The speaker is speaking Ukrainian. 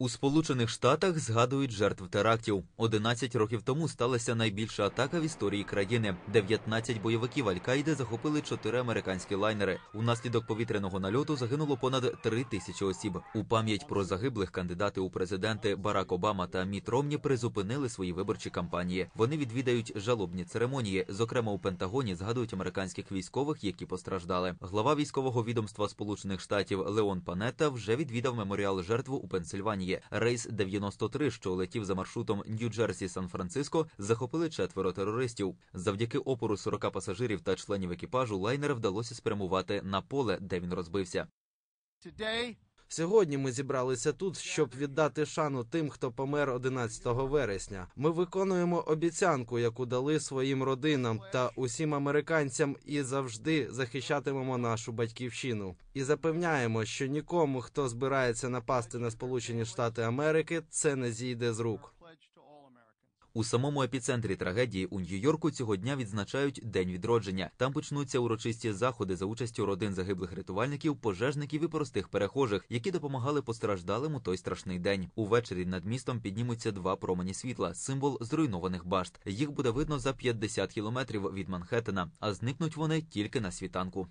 У Сполучених Штатах згадують жертв терактів. 11 років тому сталася найбільша атака в історії країни. 19 бойовиків Аль-Каїди захопили чотири американські лайнери. Унаслідок повітряного нальоту загинуло понад 3 тисячі осіб. У пам'ять про загиблих кандидати у президенти Барак Обама та Міт Ромні призупинили свої виборчі кампанії. Вони відвідають жалобні церемонії. Зокрема, у Пентагоні згадують американських військових, які постраждали. Глава військового відомства Сполучених Штатів Леон Панетта вже відвідав меморіал жертв у Пенсильванії. Рейс 93, що летів за маршрутом Нью-Джерсі Сан-Франциско, захопили четверо терористів. Завдяки опору 40 пасажирів та членів екіпажу лайнера вдалося спрямувати на поле, де він розбився. Сьогодні ми зібралися тут, щоб віддати шану тим, хто помер 11 вересня. Ми виконуємо обіцянку, яку дали своїм родинам та усім американцям, і завжди захищатимемо нашу батьківщину. І запевняємо, що нікому, хто збирається напасти на Сполучені Штати Америки, це не зійде з рук. У самому епіцентрі трагедії у Нью-Йорку цього дня відзначають День відродження. Там почнуться урочисті заходи за участю родин загиблих рятувальників, пожежників і простих перехожих, які допомагали постраждалим у той страшний день. Увечері над містом піднімуться два промені світла, символ зруйнованих башт. Їх буде видно за 50 кілометрів від Манхеттена, а зникнуть вони тільки на світанку.